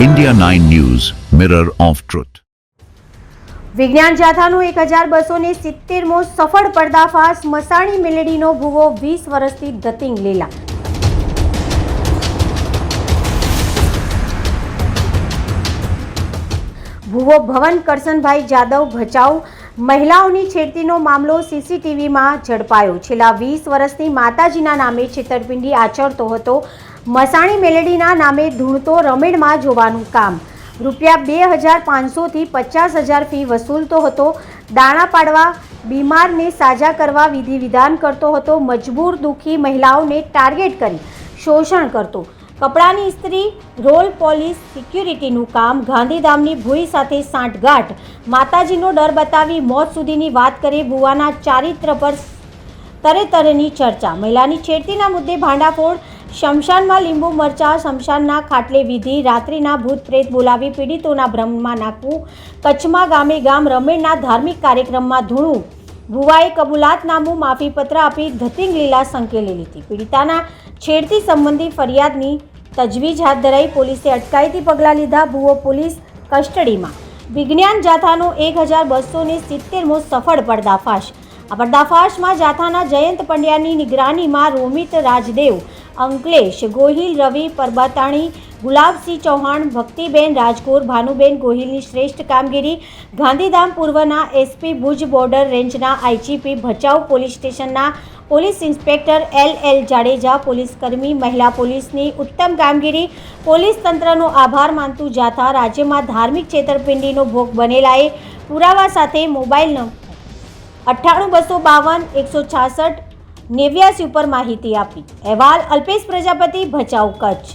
India 9 News, Mirror of Truth. વિજ્ઞાન જાથાનું એક હજાર બસો ને સિત્તેરમો સફળ પર્દાફાશ મસાણી મેલેડીનો ભૂવો વીસ વર્ષથી ધતિંગ લીલા ભૂવો ભવન કરશનભાઈ જાદવ ભચાઉ મહિલાઓની છેડતીનો મામલો સીસીટીવીમાં ઝડપાયો છેલ્લા વીસ વર્ષથી માતાજીના નામે છેતરપિંડી આચરતો હતો મસાણી મેલેડીના નામે ધૂણતો રમેણમાં જોવાનું કામ. રૂપિયા બે હજાર પાંચસોથી પચાસ હજાર ફી વસૂલતો હતો. દાણા પાડવા, બીમારને સાજા કરવા વિધિ વિધાન કરતો હતો. મજબૂર દુઃખી મહિલાઓને ટાર્ગેટ કરી શોષણ કરતો. કપડાની ઇસ્ત્રી, રોલ પોલીસ, સિક્યુરિટીનું કામ, ગાંધીધામની ભૂઈ સાથે સાંઠગાંઠ. માતાજીનો ડર બતાવી મોત સુધીની વાત કરી ભુવાના ચારિત્ર પર તરે તરેની ચર્ચા. મહિલાની છેડતીના મુદ્દે ભાંડાફોડ શમશાનમાં લીંબુ મરચા, શમશાનના ખાટલે વિધિ, રાત્રિના ભૂત પ્રેત બોલાવી પીડિતોના ભ્રમમાં નાખવું, કચ્છમાં ગામે ગામ રમેણના ધાર્મિક કાર્યક્રમમાં ધૂણું. ભુવાએ કબૂલાતનામું માફીપત્ર આપી ધતિંગ લીલા સંકેલી લીધી. પીડિતાના છેડતી સંબંધી ફરિયાદની તજવીજ હાથ ધરાઈ પોલીસે અટકાયતી પગલાં લીધા ભુવો પોલીસ કસ્ટડીમાં. વિજ્ઞાન જાથાનો એક હજાર બસો ને સિત્તેરમો સફળ પર્દાફાશ. આ પર્દાફાશમાં જાથાના જયંત પંડ્યાની નિગરાનીમાં રોમિત રાજદેવ અંકલેશ, ગોહિલ, રવિ, પરબતાણી, ગુલાબસિંહ ચૌહાણ, ભક્તિબેન રાજકોર, ભાનુબેન ગોહિલની શ્રેષ્ઠ કામગીરી, ગાંધીધામ પૂર્વના એસપી ભુજ બોર્ડર રેન્જના આઈજીપી ભચાઉ પોલીસ સ્ટેશનના police inspector L L Jadeja, police કર્મી, મહિલા પોલીસની ઉત્તમ કામગીરી, પોલીસ તંત્રનો આભાર માનતું જાથા, રાજ્યમાં ધાર્મિક છેતરપિંડીનો ભોગ બનેલાએ પુરાવા સાથે મોબાઈલ નંબર અઠ્ઠાણું બસો બાવન, એકસો છાસઠ નેવ્યાસી ઉપર માહિતી આપી. અહેવાલ અલ્પેશ પ્રજાપતિ ભચાઉ કચ્છ.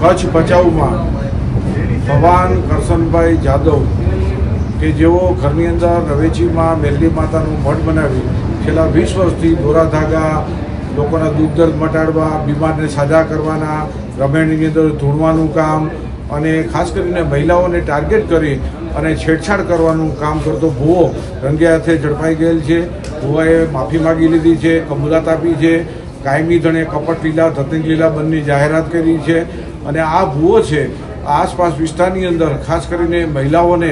કચ્છ ભચાઉમાં ભવાન કરશનભાઈ જાદવ કે જેઓ ઘરની અંદર રવેચીમાં, મેલડી માતાનું મઠ બનાવી છેલ્લા વીસ વર્ષથી દોરા ધાગા, લોકોના દુઃખ દર્દ મટાડવા, બીમારને સાજા કરવાના, રમેણની અંદર ધૂણવાનું કામ અને ખાસ કરીને મહિલાઓને ટાર્ગેટ કરી અને છેડછાડ કરવાનું કામ કરતો ભૂવો રંગે હાથે ઝડપાઈ ગયેલ છે. ભૂવાએ માફી માગી લીધી છે કબૂલાત આપી છે. કાયમી ધણે કપટ લીલા, ધતિંગ લીલા બંને જાહેરાત કરી છે. અને આ ભૂવો છે, આસપાસ વિસ્તારની અંદર ખાસ કરીને મહિલાઓને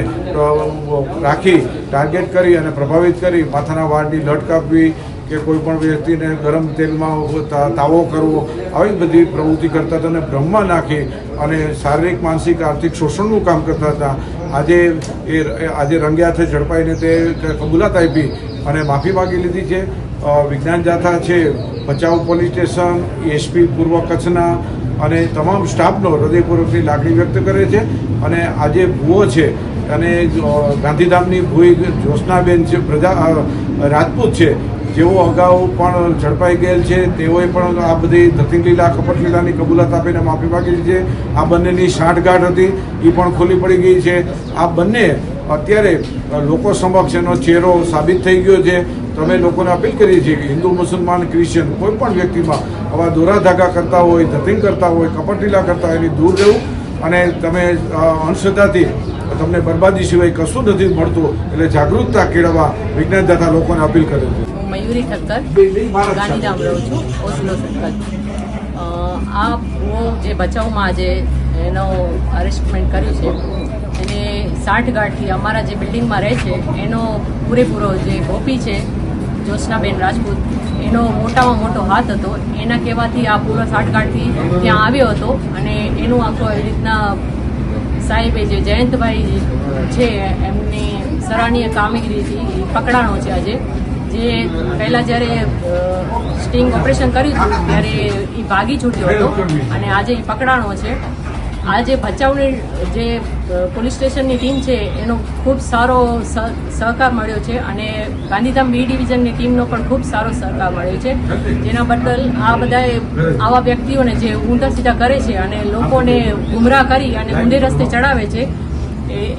રાખી, ટાર્ગેટ કરી અને પ્રભાવિત કરી, માથાના વાળની લટ કાપવી કે કોઈ પણ વ્યક્તિને ગરમ તેલમાં તાવો કરવો, આવી બધી પ્રવૃત્તિ કરતા હતા અને બ્રહ્મમાં નાખી અને શારીરિક, માનસિક, આર્થિક શોષણનું કામ કરતા હતા. આજે એ આજે રંગે હાથે ઝડપાઈને તે કબૂલાત આપી અને માફી માગી લીધી છે. વિજ્ઞાન જાથા છે, ભચાઉ પોલીસ સ્ટેશન એસપી પૂર્વ કચ્છના અને તમામ સ્ટાફનો હૃદયપૂર્વકની લાગણી વ્યક્ત કરે છે. અને આજે ભૂવો છે અને ગાંધીધામની ભૂઈ જ્યોત્સનાબેન છે, પ્રજા રાજપૂત છે. જેઓ અગાઉ પણ ઝડપાઈ ગયેલ છે, તેઓએ પણ આ બધી ધતિંગલીલા કપટલીલાની કબૂલાત આપીને માફી માગી છે. આ બંનેની સાંઠગાંઠ હતી એ પણ ખુલ્લી પડી ગઈ છે. આ બંને અત્યારે લોકો સમક્ષ એનો ચહેરો સાબિત થઈ ગયો છે. તમે લોકોને અપીલ કરી છે કે હિન્દુ, મુસલમાન, ક્રિશ્ચિયન કોઈ પણ વ્યક્તિમાં આવા દોરા ધાગા કરતા હોય ધતિંગ કરતા હોય, કપટલીલા કરતા હોય, એની દૂર રહેવું. અને તમે અંધશ્રદ્ધાથી તમને બરબાદી સિવાય કશું નથી મળતું. એટલે જાગૃતતા કેળવવા વિજ્ઞાન દાતા લોકોને અપીલ કરે છે. હું મયુરી ઠક્કર ગાંધીધામ રહું છું ઓસલો સર્કલ આ હું જે બચાવમાં આજે એનો અરેસ્ટમેન્ટ કર્યું છે એને સાઠગાંઠથી અમારા જે બિલ્ડિંગમાં રહે છે એનો પૂરેપૂરો જે ગોપી છે જ્યોત્સનાબેન રાજપૂત એનો મોટામાં મોટો હાથ હતો. એના કહેવાથી આ પૂરો સાઠગાંઠથી ત્યાં આવ્યો હતો અને એનું આખો એવી રીતના સાહેબે જે જયંતભાઈ છે એમની સરાહનીય કામગીરીથી પકડાણો છે આજે. જે પહેલાં જ્યારે સ્ટિંગ ઓપરેશન કર્યું હતું, ત્યારે એ ભાગી છૂટ્યો હતો. અને આજે એ પકડાણો છે. આજે ભચાઉની, જે પોલીસ સ્ટેશનની ટીમ છે, એનો ખૂબ સારો સહ- સહકાર મળ્યો છે. અને ગાંધીધામ બી ડિવિઝનની ટીમનો પણ ખૂબ સારો સહકાર મળ્યો છે. જેના બદલ આ બધાએ આવા વ્યક્તિઓને જે ઊંધા સીધા કરે છે અને લોકોને ગુમરાહ કરી અને ઊંધે રસ્તે ચડાવે છે, એ